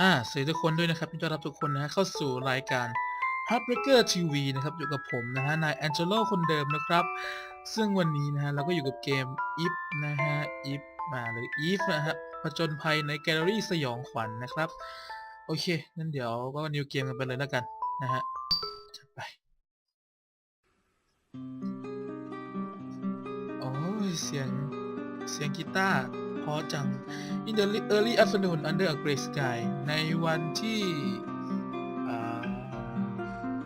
อ่าสวัสดีทุกคนด้วยนะครับยินดีต้อนรับทุกคนนะฮะเข้าสู่รายการ Heartbreaker TV นะครับอยู่กับผมนะฮะนายแองเจโลคนเดิมนะครับ ซึ่งวันนี้นะฮะเราก็อยู่กับเกม if นะฮะ if มาหรือ if นะฮะผจญภัยในแกลเลอรี่สยองขวัญนะครับ โอเคงั้นเดี๋ยวก็นิวเกมกันไปเลยแล้วกันนะฮะจัดไปโอ้ยเสียงเสียงกีตาร์ พาะจัง In the early afternoon under a gray sky ในวันที่อ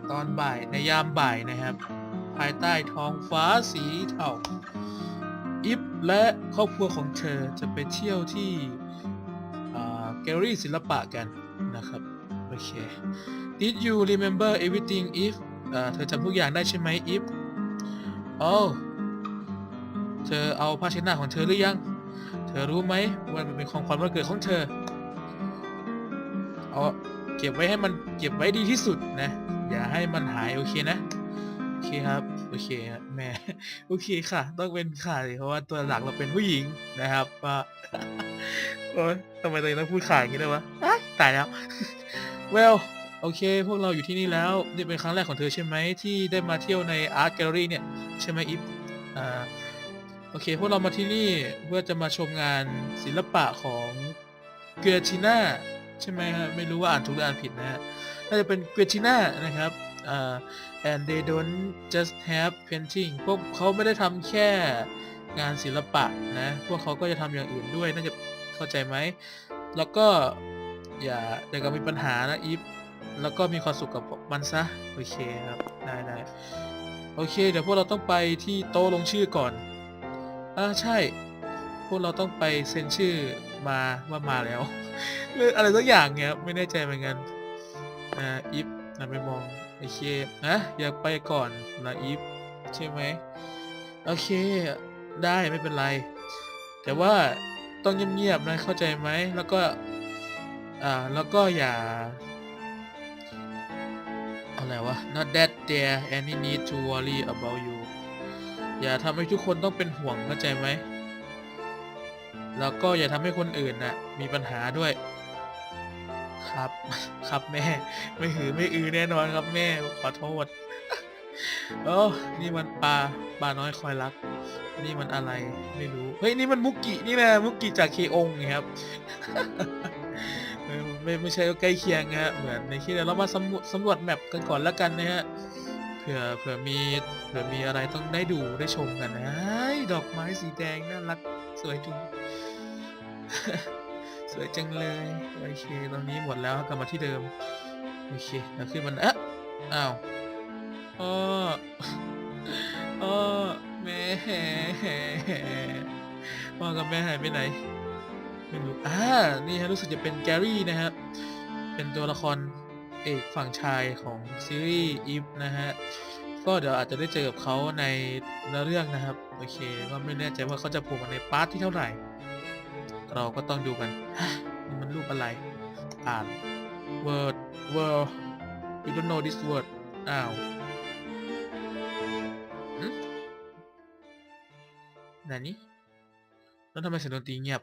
ตอนบ่ายในยามบ่ายนะครับ ภายใต้ท้องฟ้าสีเทาอิฟและครอบครัวของเธอจะไปเที่ยวที่แกลเลอรี่ศิลปะกันนะครับ โอเค Did you remember everything if อ่าเธอจำทุกอย่างได้ใช่ไหม if โอ้เธอเอาผ้าเช็ดหน้าของเธอหรือยัง เธอรู้ไหมว่ามันเป็นของขวัญวันเกิดของเธอ เอาเก็บไว้ให้มันเก็บไว้ดีที่สุดนะ อย่าให้มันหายโอเคนะ โอเคครับ โอเคแม่โอเคค่ะ ต้องเป็นค่ะเพราะว่าตัวหลักเราเป็นผู้หญิงนะครับว่าโอ๊ยทำไมตัวเองต้องพูดข่าอย่างนี้ด้วยวะอ๊ะตายแล้ว well โอเค พวกเราอยู่ที่นี่แล้ว นี่เป็นครั้งแรกของเธอใช่ไหมที่ได้มาเที่ยวในอาร์ตแกลเลอรี่เนี่ย ใช่ไหมอิฟอ่า โอเค พวกเรามาที่นี่เพื่อจะมาชมงานศิลปะของเกรติน่าใช่ไหมฮะไม่รู้ว่าอ่านถูกหรืออ่านผิดนะฮะน่าจะเป็นเกรติน่านะครับอ่า and they don't just have painting พวกเขาไม่ได้ทำแค่งานศิลปะนะ พวกเขาก็จะทำอย่างอื่นด้วย น่าจะเข้าใจไหม แล้วก็อย่าอย่ากับมีปัญหานะอีฟ แล้วก็มีความสุขกับมันซะ โอเคครับ ได้ได้โอเค เดี๋ยวพวกเราต้องไปที่โต๊ะลงชื่อก่อน อ่าใช่ พวกเราต้องไปเซ็นชื่อมาว่ามาแล้วหรืออะไรสักอย่างเงี้ยไม่แน่ใจเหมือนกันอ่าอีฟนะไปมองโอเคนะอยากไปก่อนนะอีฟใช่ไหมโอเค ได้ไม่เป็นไร แต่ว่าต้องเงียบๆนะเข้าใจไหมแล้วก็อ่าแล้วก็อย่าอะไรวะ not that there any need to worry about you อย่าทำให้ทุกคนต้องเป็นห่วงเข้าใจไหม แล้วก็อย่าทำให้คนอื่นน่ะมีปัญหาด้วย ครับครับแม่ ไม่หือไม่อือแน่นอนครับแม่ขอโทษโอ้นี่มันปลาปลาน้อยคอยรัก นี่มันอะไรไม่รู้ เฮ้ยนี่มันมุกกินี่นะมุกกิจากเคองไงครับไม่ไม่ใช่ใกล้เคียงนะฮะเหมือนในที่เดียวเรามาสำรวจสำรวจแมปกันก่อนแล้วกันนะฮะ เผื่อเผื่อมีเผื่อมีอะไรต้องได้ดูได้ชมกันนะดอกไม้สีแดงน่ารักสวยจุง สวยจังเลยโอเคตรงนี้หมดแล้วกลับมาที่เดิมโอเคแล้วขึ้นมันอะอ้าวพ่อพ่อแม่พ่อกับแม่หายไปไหนไม่รู้อ่านี่ฮะรู้สึกจะเป็นแกรี่นะฮะเป็นตัวละคร เอกฝั่งชายของซีรีส์อีฟนะฮะ ก็เดี๋ยวอาจจะได้เจอกับเขาในเนื้อเรื่องนะครับ โอเค ก็ไม่แน่ใจว่าเขาจะโผล่มาในพาร์ทที่เท่าไหร่ เราก็ต้องดูกันนี่มันรูปอะไร อ่าน word world you don't know this word อ้าวหึไหนนี่แล้วทำไมเสียงดนตรีเงียบ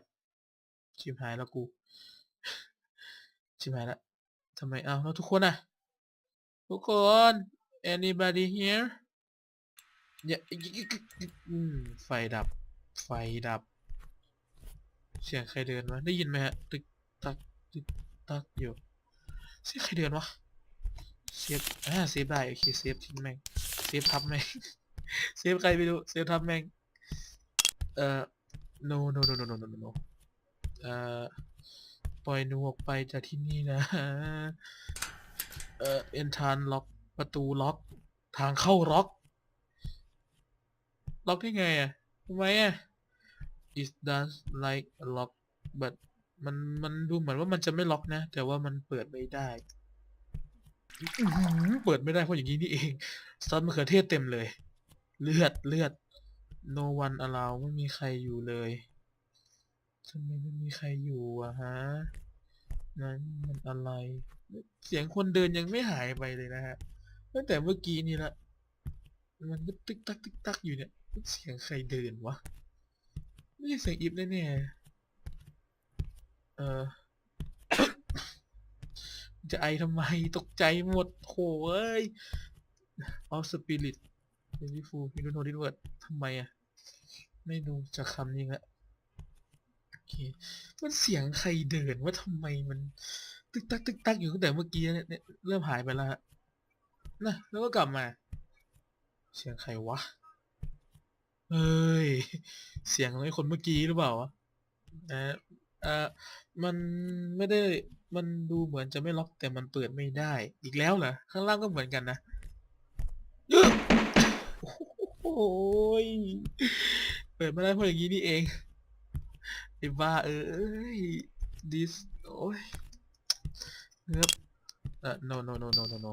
ชิบหายแล้วกู ชิบหายแล้ว ทำไมเอ้วทุกคนอะทุกคน anybody here อย่าไฟดับ ไฟดับ เสียงใครเดินวะได้ยินไหมฮะ ตึกตักตึกตักอยู่ เสียงใครเดินวะ เซฟอ่าเซฟได้โอเคเซฟทิ้งแม่ง เซฟทับแม่ง เซฟใครไปดูเซฟทับแม่ง เอ่อ no no no no no no no เอ่อ ปล่อยหนูออกไปจากที่นี่นะ เอ่อเอนทานล็อกประตูล็อก ทางเข้าล็อก ล็อกได้ไงอะทำไมอะ it does like a lock but มันมันดูเหมือนว่ามันจะไม่ล็อกนะ แต่ว่ามันเปิดไม่ได้เปิดไม่ได้เพราะอย่างนี้นี่เองซอสมะเขือเทศเต็มเลย เลือดเลือด no one allow ไม่มีใครอยู่เลย ทำไมไม่มีใครอยู่อะฮะ นั้นมันอะไร เสียงคนเดินยังไม่หายไปเลยนะฮะ ตั้งแต่เมื่อกี้นี่ละ มันก็ตึกตักตึกตักอยู่เนี่ยเสียงใครเดินวะ ไม่ใช่เสียงอิฟแน่ๆเออจะไอทำไมตกใจหมดโถเอ้ย of spirit beautiful you don't know this word ทำไมอะไม่ดูจากคำนี้ละโอ เค มันเสียงใครเดินว่าทำไมมัน ตึกตักตึกตักอยู่ตั้งแต่เมื่อกี้เนี่ยเนี่ยเริ่มหายไปแล้วฮะนะแล้วก็กลับมา เสียงใครวะเฮ้ย เสียงไอ้คนเมื่อกี้หรือเปล่าวะเออเออมันไม่ได้มันดูเหมือนจะไม่ล็อกแต่มันเปิดไม่ได้ อีกแล้วเหรอข้างล่างก็เหมือนกันนะโอ้ยเปิดไม่ได้เพราะอย่างนี้นี่เอง ไอ้บ้าเอ้ย this โอ้ยเงือบเออ no no no no no no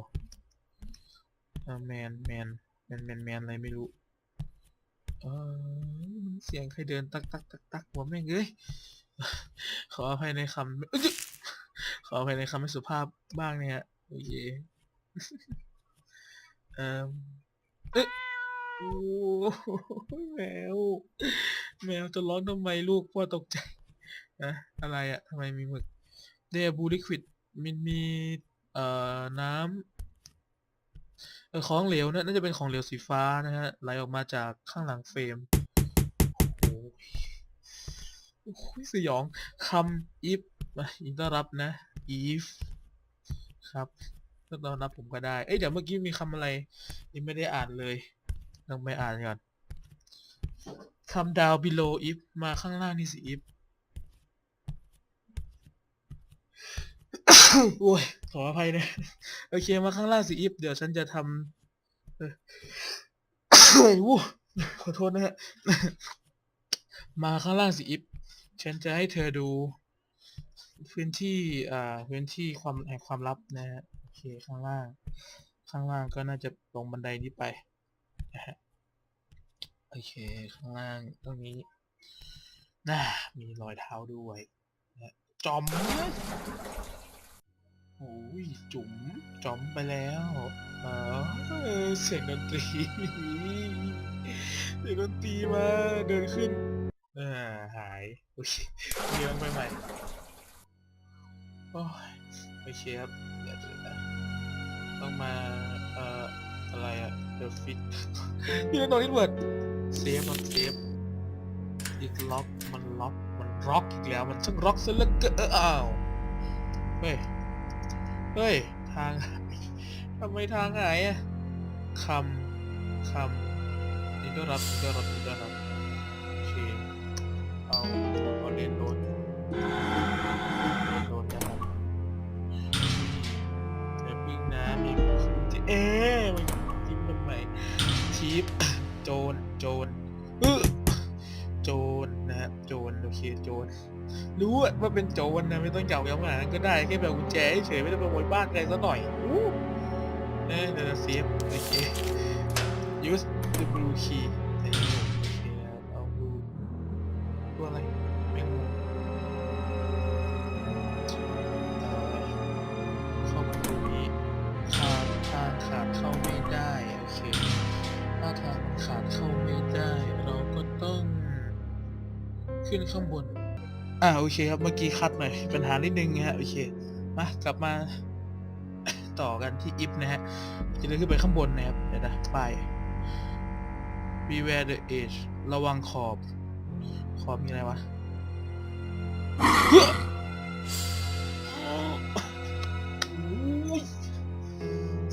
เออแมนแมนแมนแมนแมนอะไรไม่รู้เออเสียงใครเดินตักตักตักตักหัวแม่งเอ้ยขออภัยในคำขออภัยในคำไม่สุภาพบ้างเนี่ยฮะโอเคเออเอ๊ะโอ้แมว แมวจะร้องทำไมลูกพ่อตกใจนะอะไรอะทำไมมีหมึกเดบูลิควิดมันมีเอ่อน้ำเออของเหลวนะน่าจะเป็นของเหลวสีฟ้านะฮะไหลออกมาจากข้างหลังเฟรมโอ้ยโอ้ยสยองคำ if มายินต้อนรับนะ if ครับต้อนรับผมก็ได้ เอ้ยเดี๋ยวเมื่อกี้มีคำอะไรยังไม่ได้อ่านเลยต้องไปอ่านก่อน คำ down below if มาข้างล่างนี่สิ if โอ้ยขออภัยนะ โอเค มาข้างล่างสิ if เดี๋ยวฉันจะทำเออวู้ขอโทษนะฮะ มาข้างล่างสิ if ฉันจะให้เธอดู พื้นที่อ่าพื้นที่ความแห่งความลับนะฮะ โอเค ข้างล่าง ข้างล่างก็น่าจะลงบันไดนี้ไปนะฮะ โอเค ข้างล่างตรงนี้น่ามีรอยเท้าด้วยนะจอมโอ้ยจุ๋มจอมไปแล้วอ๋อเสียงดนตรีเสียงดนตรีมาเดินขึ้นอ่าหายโอเคเลี้ยงไปใหม่โอ้ยโอเคครับเดี๋ยวจะต้องมาเอ่ออะไรอะ The Fit พี่เป็นตัวนี้เวิร์ด เซฟมันเซฟอีกล็อกมันล็อกมันร็อกอีกแล้วมันช่างร็อกซะเหลือเกินอ้าวเฮ้ยเฮ้ยทางทำไมทางหายอะคำคำนี่ก็รับนี่ก็รับนี่ก็รับโอเคเอาเอาเล่นโดนเล่นโดนนะครับเดี๋ยวปิ้งน้ำมีที่เอ๊ะมันจิ้มทำไมชีฟโจรโจรอึ๊ะโจรนะฮะโจรโอเคโจรรู้อะว่าเป็นโจรนะไม่ต้องเก่าย้ำขนาดนั้นก็ได้แค่แบบกุญแจเฉยๆไม่ต้องไปขโมยบ้านใครซะหน่อยอู้เอ๊ะเดี๋ยวนะเซฟโอเค use the blue key โอเคครับเอา blue ตัวอะไรแมงมุมเอ่อเข้ามาตรงนี้ขาดทางขาดเข้าไม่ได้โอเคถ้าทางมันขาดเข้าไม่ได้เรา ขึ้นข้างบน อ่าโอเคครับเมื่อกี้คัดหน่อยปัญหานิดนึงนะฮะโอเคมากลับมา ต่อกันที่อิฟนะฮะจะเลื่อนขึ้นไปข้างบนนะครับเดี๋ยวนะไป beware the edge ระวังขอบ ขอบมีอะไรวะโอ้ย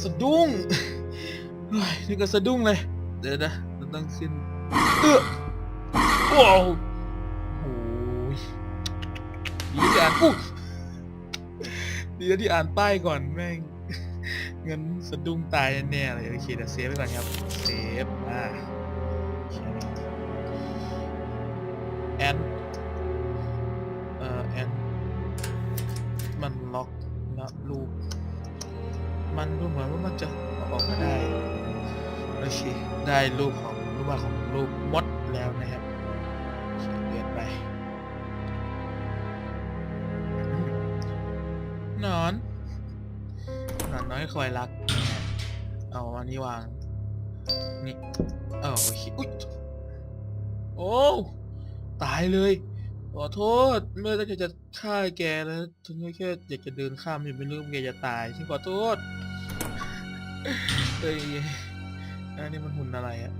สะดุ้งเฮ้ยนี่ก็สะดุ้งเลย เดี๋ยวนะ เราต้องขึ้นเอื้อว้าวโอ้ ดีที่อ่านอู้ดีที่อ่านป้ายก่อนแม่งเงินสะดุ้งตายแน่เลยโอเคเดี๋ยวเซฟไว้ก่อนครับเซฟอ่าแอนเอ่อแอนมันล็อกนะรูปมันดูเหมือนว่ามันจะออกมาได้โอเคได้รูปของรูปวาดของรูปมดแล้วนะครับเคเปลี่ยนไป นอน นอนน้อยคอยรัก เอาอันนี้วาง นี่ เออโอเคอุ๊ยโอ้ ตายเลย ขอโทษ เมื่อตั้งใจจะฆ่าแกแล้วฉันก็แค่อยากจะเดินข้ามอยู่ไม่รู้ว่าแกจะตายฉันขอโทษเอ้ยอันนี้มันหุ่นอะไรอะ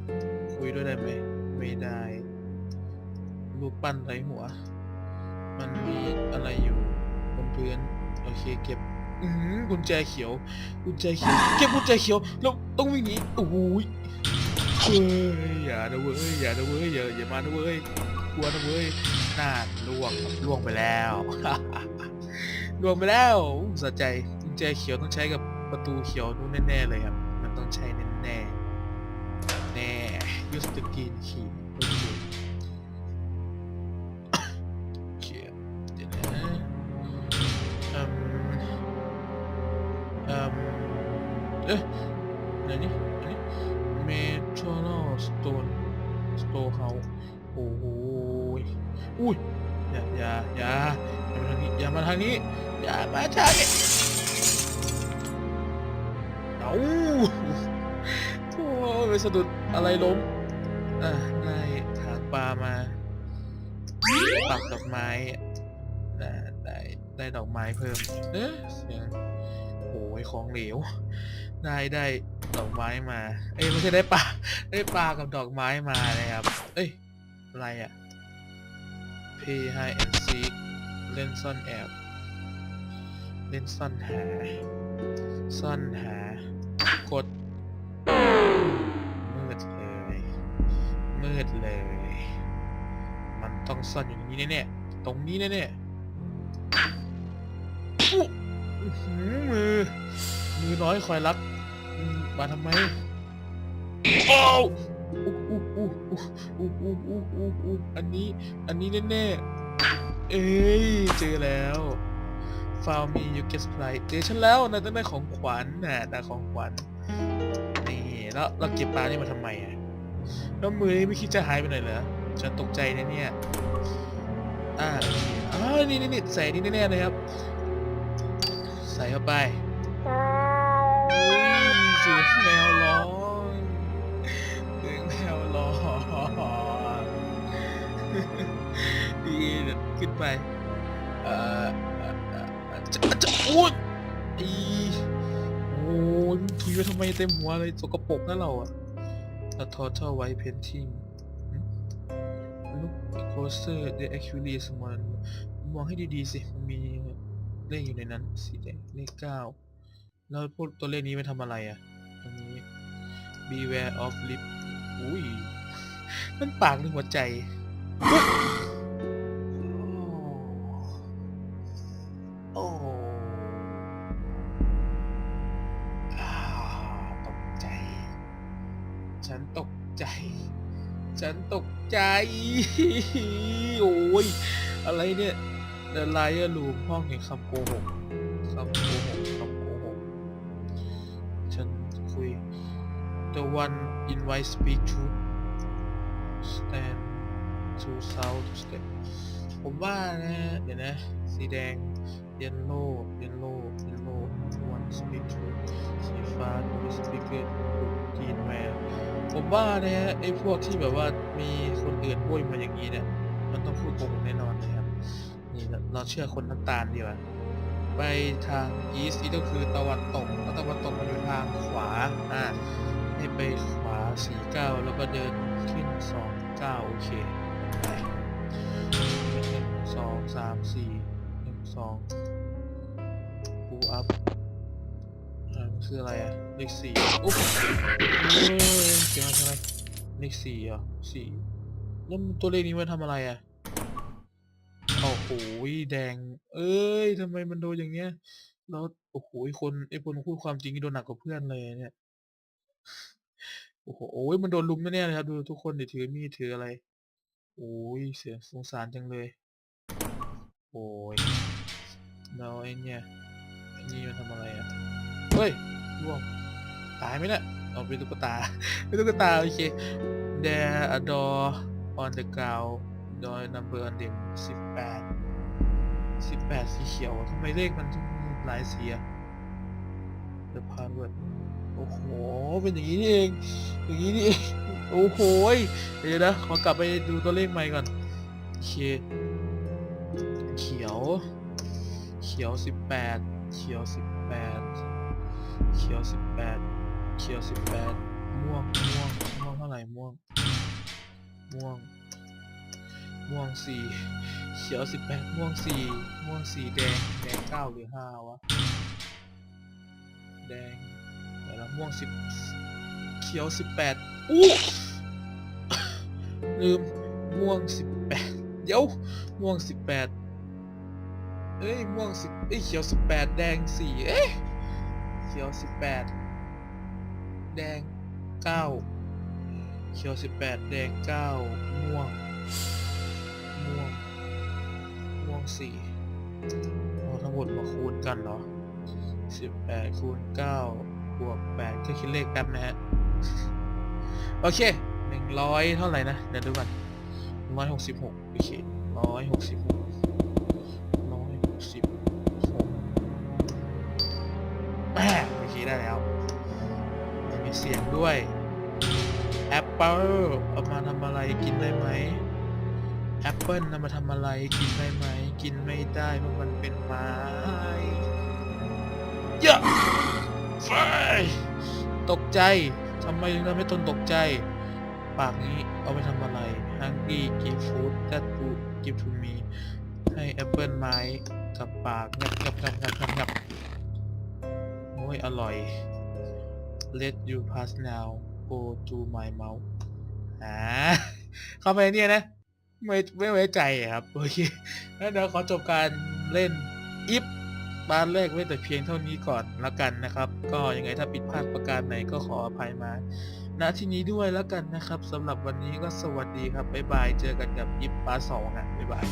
คุยด้วยได้ไหมไม่ได้รูปปั้นไรหัว มันมีอะไรอยู่บนพื้น โอเคเก็บอือหือกุญแจเขียว กุญแจเขียว เก็บกุญแจเขียว แล้วต้องวิ่งหนีโอ้โหยเฮ้ยอย่านะเว้ย อย่านะเว้ย อย่าอย่ามานะเว้ย กลัวนะเว้ยน่าล่วงล่วงไปแล้วล่วงไปแล้วอู้สะใจ กุญแจเขียวต้องใช้กับประตูเขียวนู่นแน่ๆเลยครับ มันต้องใช้แน่ๆแน่ยูสตกินคีโอ๊ะไหนนี่อันนี้เมทัลสโตนสโตเฮาโอ้โหอุ้ยอย่าอย่าอย่าอย่ามาทางนี้อย่ามาทางนี้อย่ามาทางนี้เอาโอ้ไปสะดุดอะไรล้มอะได้ถางปลามาปักดอกไม้ได้ได้ได้ดอกไม้เพิ่มเอ๊ะเสียงโอ้ยของเหลว ได้ได้ดอกไม้มา เอ้ยไม่ใช่ได้ปลาได้ปลากับดอกไม้มานะครับ เอ้ยอะไรอะ Pay high and seek เล่นซ่อนแอบเล่นซ่อนหา ซ่อนหากดมืดเลย มืดเลย มันต้องซ่อนอยู่ตรงนี้แน่ๆตรงนี้แน่ๆอู้หือมือ มือน้อยคอยรับอืมมาทำไมโอ้วอุ๊อุ๊อุ๊อุ๊อุ๊อุ๊อุ๊อุ๊อุ๊อันนี้ อันนี้แน่ๆเอ้ยเจอแล้วฟาวมียูเกสไพรเจอฉันแล้วนายต้องได้ของขวัญน่ะได้ของขวัญนี่แล้วเราเก็บปลานี่มาทำไมอะแล้วมือนี่ไม่คิดจะหายไปไหนเหรอฉันตกใจนะเนี่ยอ่าอ๋อนี่นี่นี่ใส่นี่แน่ๆเลยครับ ใส่เข้าไปอุ้ย เสียงแมวร้องเสียงแมวร้องดีขึ้นไป เอ่อจะจะอุ้ยอีโอ้ยถุยไปทำไมเต็มหัวเลยสกปรกนะเราอะ A total white painting หึ Look closer the actually is one มองให้ดีๆสิ มันมีเลขอยู่ในนั้น สีแดง เลขเก้า แล้วพวกตัวเลขนี้ไปทำอะไรอะต รงนี้ beware of lip อุ้ย มันปากหรือหัวใจโอ้อ้าวตกใจ ฉันตกใจ ฉันตกใจ โอ้ย อะไรเนี่ย The Liar Room ห้องแห่งคำโกหก One invite speak truth stand to south to step ผมว่านะเดี๋ยวนะ สีแดง yellow yellow yellow one speak truth สีฟ้า two speak good green man ผมว่านะฮะไอ้พวกที่แบบว่ามีคนอื่นโวยมาอย่างนี้เนี่ย มันต้องพูดโกหกแน่นอนนะครับ นี่เราเราเชื่อคนน้ำตาลดีกว่าไปทาง east นี่ก็คือตะวันตกแล้วตะวันตกมันอยู่ทางขวา อ่า ให้ไปขวา49แล้วก็เดินขึ้น29โอเคไปหนึ่งสองสามสี่หนึ่งสองปูอัพอันคืออะไรอะเลขสี่อ้โหเฮ้ยเกี่ยวอะไรเลขสี่อะสี่แล้วตัวเลขนี้มันทำอะไรอะโอ้โหแดง เอ้ยทำไมมันโดนอย่างเงี้ยแล้วโอ้โหคนไอ้คนพูดความจริงนี่โดนหนักกว่าเพื่อนเลยเนี่ย อ้โหโอ้ยมันโดนลุมแน่ๆเลยครับ ดูทุกคนดิถือมีดถืออะไร โอ้ยเสียสงสารจังเลย โอ้ยแล้วไอ้เนี่ยไอ้นี่มันทำอะไรอะ เฮ้ยร่วงตายไหมเนี่ยเอาเป็นตุ๊กตา เป็นตุ๊กตา โอเค There a door on the ground door number on them สิบแปดสิบแปดสีเขียวทำไมเลขมันถึงหลายสีอะ The password อ้โห เป็นอย่างนี้นี่เอง อย่างนี้นี่เอง โอ้โหยเดี๋ยวนะ ขอกลับไปดูตัวเลขใหม่ก่อนโอเคขียวสิบแปด เขียวสิบแปด เขียวสิบแปด เขียวสิบแปด ม่วง ม่วง ม่วงเท่าไหร่ ม่วง ม่วง ม่วงสี่เขียวสิบแปด ม่วงสี่ ม่วงสี่แดง แดงเก้าหรือห้าวะ แดง เดี๋ยวละม่วงสิบเขียวสิบแปดอู้ลืมม่วงสิบแปดเดี๋ยวม่วงสิบแปดเอ้ยม่วงสิบเอ้ยเขียวสิบแปดแดงสี่เอ้ยเขียวสิบแปดแดงเก้าเขียวสิบแปดแดงเก้าม่วงม่วงม่วงสี่เอาทั้งหมดมาคูณกันเหรอสิบแปดคูณเก้า บวกแปดก็คิดเลขแป๊บนะฮะ โอเคหนึ่งร้อยเท่าไหร่นะ เดี๋ยวดูก่อนร้อยหกสิบหกโอเคร้อยหกสิบหกร้อยหกสิบหกแมโอเคได้แล้ว มีเสียงด้วยแอปเปิลเอามาทำอะไรกินได้ไหมแอปเปิลนำมาทำอะไรกินได้ไหม กินไม่ได้เพราะมันเป็นไม้เยอะ ตกใจทำไมถึงทำให้ตนตกใจ ปากนี้เอาไปทำอะไร Hungry give food that food give to me ให้แอปเปิลไม้กับปากงับงับงับงับงับงับโอ้ยอร่อย Let you pass now go to my mouth อ่าเข้าไปเนี่ยนะ ไม่ไม่ไว้ใจครับ โอเคแล้วเดี๋ยวขอจบการเล่นอิ ฟบ้านแรกไว้แต่เพียงเท่านี้ก่อนแล้วกันนะครับ ก็ยังไงถ้าผิดพลาดประการไหนก็ขออภัยมาณที่นี้ด้วยแล้วกันนะครับสำหรับวันนี้ก็สวัสดีครับบ๊ายบายเจอกันกับยิปปาสองนะบ๊ายบาย